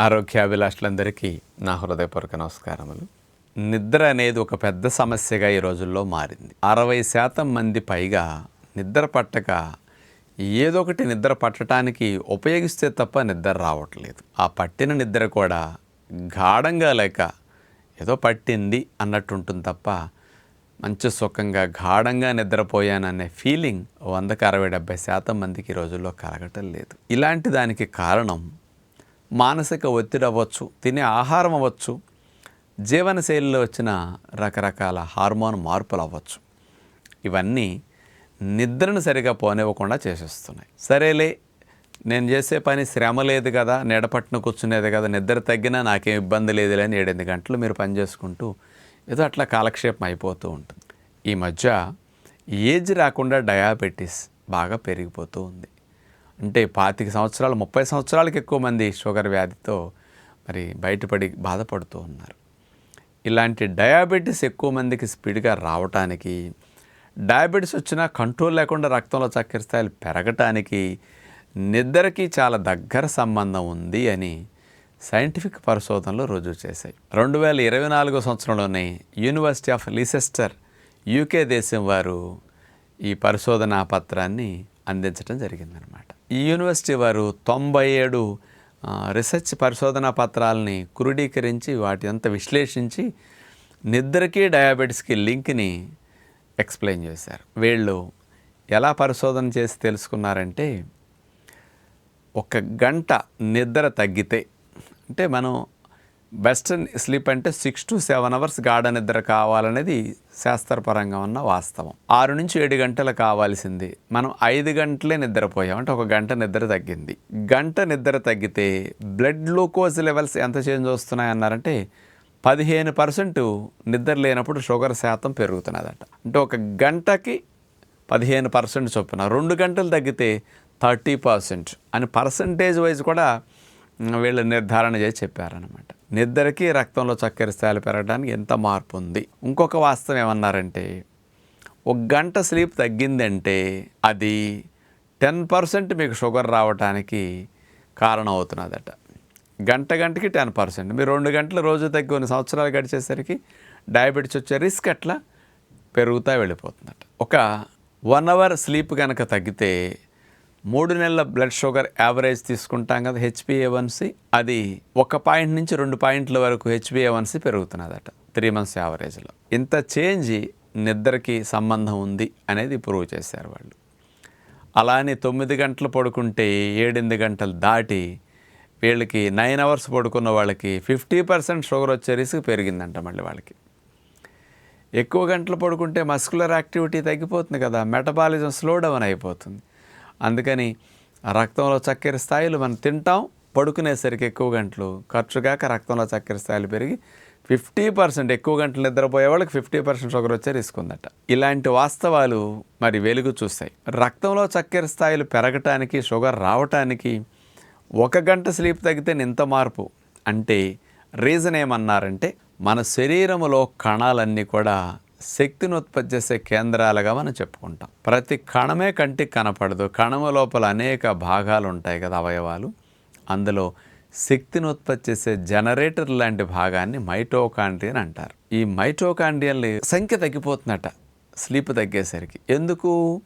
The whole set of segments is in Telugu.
ఆరోగ్యాభిలాషులందరికీ నా హృదయపూర్వక నమస్కారములు. నిద్ర అనేది ఒక పెద్ద సమస్యగా ఈ రోజుల్లో మారింది. అరవై శాతం మంది పైగా నిద్ర పట్టక ఏదో ఒకటి నిద్ర పట్టడానికి ఉపయోగిస్తే తప్ప నిద్ర రావట్లేదు. ఆ పట్టిన నిద్ర కూడా గాఢంగా లేక ఏదో పట్టింది అన్నట్టు ఉంటుంది తప్ప మంచి సుఖంగా గాఢంగా నిద్రపోయాననే ఫీలింగ్ వందకు అరవై డెబ్బై శాతం మందికి ఈ రోజుల్లో కలగటం లేదు. ఇలాంటి దానికి కారణం మానసిక ఒత్తిడి అవ్వచ్చు తినే ఆహారం అవ్వచ్చు జీవనశైలిలో వచ్చిన రకరకాల హార్మోన్ మార్పులు అవ్వచ్చు. ఇవన్నీ నిద్రను సరిగా పోనివ్వకుండా చేసేస్తున్నాయి. సరేలే నేను చేసే పని శ్రమ లేదు కదా నీడపట్టున కూర్చునేది కదా నిద్ర తగ్గినా నాకేం ఇబ్బంది లేదు లేని ఏడెనిమిది గంటలు మీరు పని చేసుకుంటూ ఏదో అట్లా కాలక్షేపం అయిపోతూ ఉంటుంది. ఈ మధ్య ఏజ్ రాకుండా డయాబెటీస్ బాగా పెరిగిపోతూ ఉంది. అంటే పాతిక సంవత్సరాలు ముప్పై సంవత్సరాలకు ఎక్కువ మంది షుగర్ వ్యాధితో మరి బయటపడి బాధపడుతూ ఉన్నారు. ఇలాంటి డయాబెటీస్ ఎక్కువ మందికి స్పీడ్గా రావటానికి డయాబెటీస్ వచ్చినా కంట్రోల్ లేకుండా రక్తంలో చక్కెర స్థాయిలు పెరగటానికి నిద్రకి చాలా దగ్గర సంబంధం ఉంది అని సైంటిఫిక్ పరిశోధనలు రుజువు చేశాయి. రెండు వేల ఇరవై నాలుగో సంవత్సరంలోనే యూనివర్సిటీ ఆఫ్ లీసెస్టర్ యూకే దేశం వారు ఈ పరిశోధనా పత్రాన్ని అందించడం జరిగిందనమాట ఈ యూనివర్సిటీ వారు తొంభై ఏడు రీసెర్చ్ పరిశోధనా పత్రాలని క్రోడీకరించి వాటి అంతా విశ్లేషించి నిద్రకి డయాబెటీస్కి లింక్ని ఎక్స్ప్లెయిన్ చేశారు. వీళ్ళు ఎలా పరిశోధన చేసి తెలుసుకున్నారంటే ఒక గంట నిద్ర తగ్గితే అంటే మనం బెస్ట్ స్లీప్ అంటే సిక్స్ టు సెవెన్ అవర్స్ గాఢ నిద్ర కావాలనేది శాస్త్రపరంగా ఉన్న వాస్తవం. ఆరు నుంచి ఏడు గంటలు కావాల్సింది. మనం ఐదు గంటలే నిద్రపోయాం. అంటే ఒక గంట నిద్ర తగ్గింది. గంట నిద్ర తగ్గితే బ్లడ్ గ్లూకోజ్ లెవెల్స్ ఎంత చేంజ్ వస్తున్నాయి అన్నారంటే పదిహేను పర్సెంట్ నిద్ర లేనప్పుడు షుగర్ శాతం పెరుగుతున్నదట. అంటే ఒక గంటకి పదిహేను పర్సెంట్ చొప్పున రెండు గంటలు తగ్గితే థర్టీ పర్సెంట్ అని పర్సంటేజ్ వైజ్ కూడా వీళ్ళు నిర్ధారణ చేసి చెప్పారనమాట నిద్రకి రక్తంలో చక్కెర స్థాయిలు పెరగడానికి ఎంత మార్పు ఉంది ఇంకొక వాస్తవం ఏమన్నారంటే ఒక గంట స్లీప్ తగ్గిందంటే అది టెన్ పర్సెంట్ మీకు షుగర్ రావడానికి కారణం అవుతున్నదట గంట గంటకి టెన్ పర్సెంట్. మీరు రెండు గంటలు రోజు తగ్గి కొన్ని సంవత్సరాలు గడిచేసరికి డయాబెటీస్ వచ్చే రిస్క్ అట్లా పెరుగుతూ వెళ్ళిపోతుందట. ఒక వన్ అవర్ స్లీప్ కనుక తగ్గితే మూడు నెలల బ్లడ్ షుగర్ యావరేజ్ తీసుకుంటాం కదా హెచ్పిఏవన్సి అది ఒక పాయింట్ నుంచి రెండు పాయింట్ల వరకు హెచ్పిఏవన్సి పెరుగుతున్నదట త్రీ మంత్స్ యావరేజ్లో ఇంత చేంజ్ నిద్రకి సంబంధం ఉంది అనేది ప్రూవ్ చేశారు వాళ్ళు. అలానే తొమ్మిది గంటలు పడుకుంటే ఏడెనిమిది గంటలు దాటి వీళ్ళకి నైన్ అవర్స్ పడుకున్న వాళ్ళకి ఫిఫ్టీ పర్సెంట్ షుగర్ వచ్చే రిస్క్ పెరిగిందంట మళ్ళీ వాళ్ళకి. ఎక్కువ గంటలు పడుకుంటే మస్కులర్ యాక్టివిటీ తగ్గిపోతుంది కదా మెటబాలిజం స్లో డౌన్ అయిపోతుంది. అందుకని రక్తంలో చక్కెర స్థాయిలు మనం తింటాం పడుకునేసరికి ఎక్కువ గంటలు. ఖర్చుగాక రక్తంలో చక్కెర స్థాయిలు పెరిగి ఫిఫ్టీ పర్సెంట్ ఎక్కువ గంటలు నిద్రపోయే వాళ్ళకి ఫిఫ్టీ పర్సెంట్ షుగర్ వచ్చే రిస్క్ ఉందట. ఇలాంటి వాస్తవాలు మరి వెలుగు చూస్తాయి. రక్తంలో చక్కెర స్థాయిలు పెరగటానికి షుగర్ రావటానికి ఒక గంట స్లీప్ తగ్గితే ఇంత మార్పు? అంటే రీజన్ ఏమన్నారంటే మన శరీరంలో కణాలన్నీ కూడా శక్తిని ఉత్పత్తి చేసే కేంద్రాలుగా మనం చెప్పుకుంటాం. ప్రతి కణమే కంటికి కనపడదు. కణము లోపల అనేక భాగాలు ఉంటాయి కదా అవయవాలు. అందులో శక్తిని ఉత్పత్తి చేసే జనరేటర్ లాంటి భాగాన్ని మైటోకాండ్రియన్ అంటారు. ఈ మైటోకాండ్రియల్ సంఖ్య తగ్గిపోతుందట స్లీప్ తగ్గేసరికి. ఎందుకు?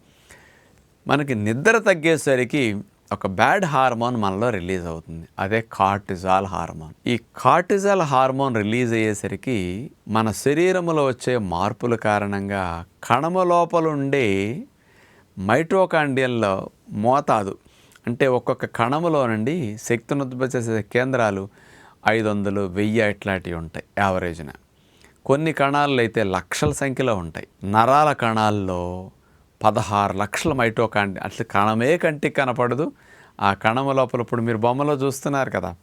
మనకి నిద్ర తగ్గేసరికి ఒక బ్యాడ్ హార్మోన్ మనలో రిలీజ్ అవుతుంది. అదే కార్టిజాల్ హార్మోన్. ఈ కార్టిజాల్ హార్మోన్ రిలీజ్ అయ్యేసరికి మన శరీరంలో వచ్చే మార్పుల కారణంగా కణము లోపల ఉండే మైటోకాండియల్లో మోతాదు. అంటే ఒక్కొక్క కణములో నుండి శక్తిని ఉత్పత్తి చేసే కేంద్రాలు ఐదు వందలు వెయ్యి ఇట్లాంటివి ఉంటాయి యావరేజ్న. కొన్ని కణాల్లో అయితే లక్షల సంఖ్యలో ఉంటాయి. నరాల కణాల్లో పదహారు లక్షల మైటోకాండి అట్లా కణమే కంటికి కనపడదు. ఆ కణము లోపల ఇప్పుడు మీరు బొమ్మలో చూస్తున్నారు కదా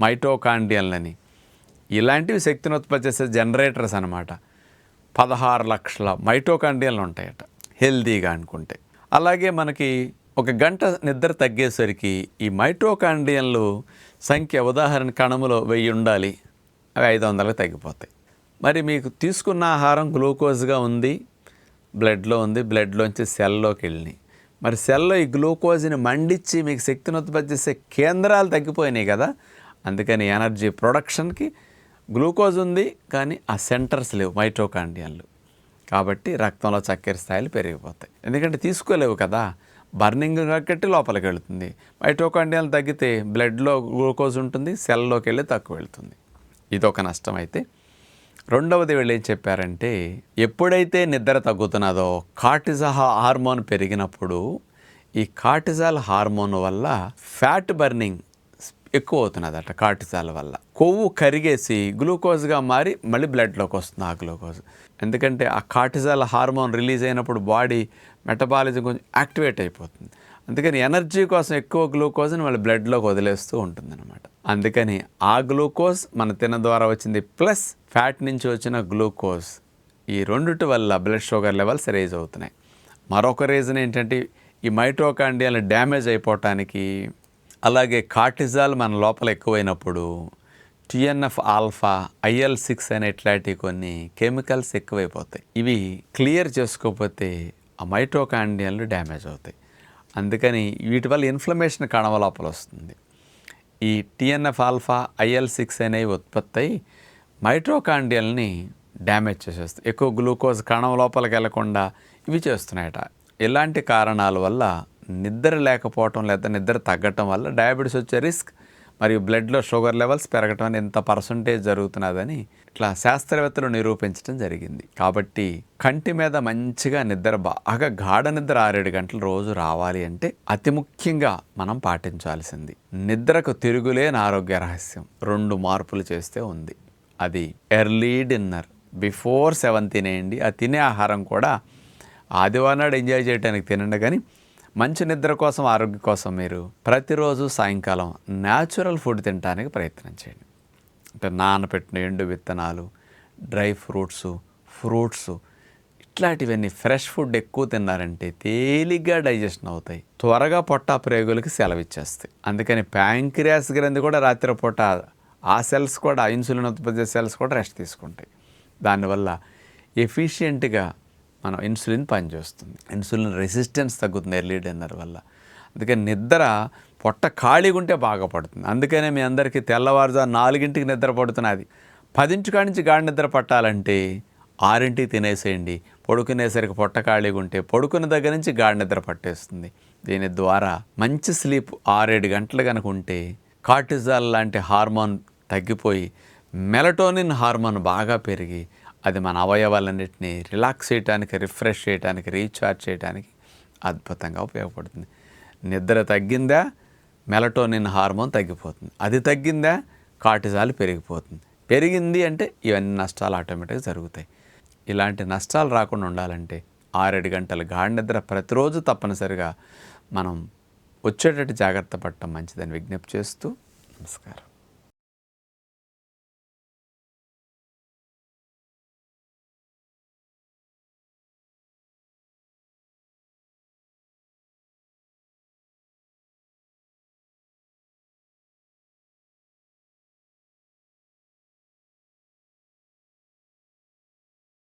మైటోకాండియన్లని ఇలాంటివి శక్తిని ఉత్పత్తి చేసే జనరేటర్స్ అనమాట పదహారు లక్షల మైటోకాండియన్లు ఉంటాయట హెల్దీగా అనుకుంటే. అలాగే మనకి ఒక గంట నిద్ర తగ్గేసరికి ఈ మైటోకాండియన్లు సంఖ్య ఉదాహరణ కణములో వెయ్యి ఉండాలి అవి ఐదు వందలకు తగ్గిపోతాయి. మరి మీకు తీసుకున్న ఆహారం గ్లూకోజ్గా ఉంది బ్లడ్లో ఉంది బ్లడ్లోంచి సెల్లోకి వెళ్ళినాయి. మరి సెల్లో ఈ గ్లూకోజ్ని మండించి మీకు శక్తిని ఉత్పత్తి చేసే కేంద్రాలు తగ్గిపోయినాయి కదా అందుకని ఎనర్జీ ప్రొడక్షన్కి గ్లూకోజ్ ఉంది కానీ ఆ సెంటర్స్ లేవు మైటోకాండియన్లు కాబట్టి రక్తంలో చక్కెర స్థాయిలు పెరిగిపోతాయి. ఎందుకంటే తీసుకోలేవు కదా బర్నింగ్ కట్టి లోపలికి వెళుతుంది. మైటోకాండియాలు తగ్గితే బ్లడ్లో గ్లూకోజ్ ఉంటుంది సెల్లోకి వెళ్ళి తక్కువ వెళ్తుంది. ఇదొక నష్టం అయితే. రెండవది వీళ్ళు ఏం చెప్పారంటే ఎప్పుడైతే నిద్ర తగ్గుతున్నదో కార్టిజా హార్మోన్ పెరిగినప్పుడు ఈ కార్టిజాల్ హార్మోన్ వల్ల ఫ్యాట్ బర్నింగ్ ఎక్కువ అవుతున్నదట కార్టిజాల్ వల్ల. కొవ్వు కరిగేసి గ్లూకోజ్గా మారి మళ్ళీ బ్లడ్లోకి వస్తుంది ఆ గ్లూకోజ్. ఎందుకంటే ఆ కార్టిజాల్ హార్మోన్ రిలీజ్ అయినప్పుడు బాడీ మెటబాలిజం కొంచెం యాక్టివేట్ అయిపోతుంది. అందుకని ఎనర్జీ కోసం ఎక్కువ గ్లూకోజ్ని మళ్ళీ బ్లడ్లోకి వదిలేస్తూ ఉంటుందన్నమాట. అందుకని ఆ గ్లూకోజ్ మన తిన ద్వారా వచ్చింది ప్లస్ ఫ్యాట్ నుంచి వచ్చిన గ్లూకోజ్. ఈ రెండుటి వల్ల బ్లడ్ షుగర్ లెవెల్స్ రేజ్ అవుతున్నాయి. మరొక రీజన్ ఏంటంటే ఈ మైటోకాండియాలు డ్యామేజ్ అయిపోవటానికి అలాగే కార్టిజాల్ మన లోపల ఎక్కువైనప్పుడు టిఎన్ఎఫ్ ఆల్ఫా ఐఎల్ సిక్స్ అనే ఇట్లాంటి కొన్ని కెమికల్స్ ఎక్కువైపోతాయి. ఇవి క్లియర్ చేసుకోకపోతే ఆ మైటోకాండియాలు డ్యామేజ్ అవుతాయి. అందుకని వీటి వల్ల ఇన్ఫ్లమేషన్ కణవ లోపల వస్తుంది. ఈ టిఎన్ఎఫ్ ఆల్ఫా ఐఎల్ సిక్స్ అనేవి ఉత్పత్తి అయి మైట్రోకాండియల్ని డ్యామేజ్ చేసేస్తాయి ఎక్కువ గ్లూకోజ్ కణం లోపలికి వెళ్ళకుండా ఇవి చేస్తున్నాయట. ఇలాంటి కారణాల వల్ల నిద్ర లేకపోవటం లేదా నిద్ర తగ్గటం వల్ల డయాబెటీస్ వచ్చే రిస్క్ మరియు బ్లడ్లో షుగర్ లెవెల్స్ పెరగటం అని ఎంత పర్సంటేజ్ జరుగుతున్నదని ఇట్లా శాస్త్రవేత్తలు నిరూపించడం జరిగింది. కాబట్టి కంటి మీద మంచిగా నిద్ర బాగా గాఢ నిద్ర ఆరేడు గంటలు రోజు రావాలి అంటే అతి ముఖ్యంగా మనం పాటించాల్సింది. నిద్రకు తిరుగులేని ఆరోగ్య రహస్యం రెండు మార్పులు చేస్తే ఉంది. అది ఎర్లీ డిన్నర్ బిఫోర్ సెవెన్ తినేయండి. ఆ తినే ఆహారం కూడా ఆదివారం నాడు ఎంజాయ్ చేయడానికి తినండి. కానీ మంచి నిద్ర కోసం ఆరోగ్యం కోసం మీరు ప్రతిరోజు సాయంకాలం న్యాచురల్ ఫుడ్ తినడానికి ప్రయత్నం చేయండి. అంటే నానబెట్టిన ఎండు విత్తనాలు డ్రై ఫ్రూట్స్ ఫ్రూట్స్ ఇట్లాంటివన్నీ ఫ్రెష్ ఫుడ్ ఎక్కువ తిన్నారంటే తేలిగ్గా డైజెషన్ అవుతాయి. త్వరగా పొట్ట ప్రేగులకి సెలవు ఇచ్చేస్తాయి అందుకని ప్యాంక్రియాస్ గ్రంథి కూడా రాత్రిపూట ఆ సెల్స్ కూడా ఇన్సులిన్ ఉత్పత్తి చేసే సెల్స్ కూడా రెస్ట్ తీసుకుంటాయి. దానివల్ల ఎఫిషియెంట్గా మనం ఇన్సులిన్ పనిచేస్తుంది. ఇన్సులిన్ రెసిస్టెన్స్ తగ్గుతుంది ఎర్లీ డిన్నర్ వల్ల. అందుకని నిద్ర పొట్ట ఖాళీగా ఉంటే బాగా పడుతుంది. అందుకనే మీ అందరికీ తెల్లవారుజాము నాలుగింటికి నిద్ర పడుతున్నది పదింటి కాడి నుంచి గాడి నిద్ర పట్టాలంటే ఆరింటికి తినేసేయండి. పడుకునేసరికి పొట్ట ఖాళీగా ఉంటే పడుకున్న దగ్గర నుంచి గాడి నిద్ర పట్టేస్తుంది. దీని ద్వారా మంచి స్లీప్ ఆరేడు గంటలు కనుక ఉంటే కార్టిజాల్ లాంటి హార్మోన్ తగ్గిపోయి మెలటోనిన్ హార్మోన్ బాగా పెరిగి అది మన అవయవాలన్నింటినీ రిలాక్స్ చేయడానికి రిఫ్రెష్ చేయడానికి రీఛార్జ్ చేయడానికి అద్భుతంగా ఉపయోగపడుతుంది. నిద్ర తగ్గిందా? మెలటోనిన్ హార్మోన్ తగ్గిపోతుంది. అది తగ్గిందా? కార్టిజాల్ పెరిగిపోతుంది. పెరిగింది అంటే ఇవన్నీ నష్టాలు ఆటోమేటిక్గా జరుగుతాయి. ఇలాంటి నష్టాలు రాకుండా ఉండాలంటే ఆరేడు గంటల గాఢ నిద్ర ప్రతిరోజు తప్పనిసరిగా మనం వచ్చేటట్టు జాగ్రత్త పడటం మంచిదని విజ్ఞప్తి చేస్తూ నమస్కారం.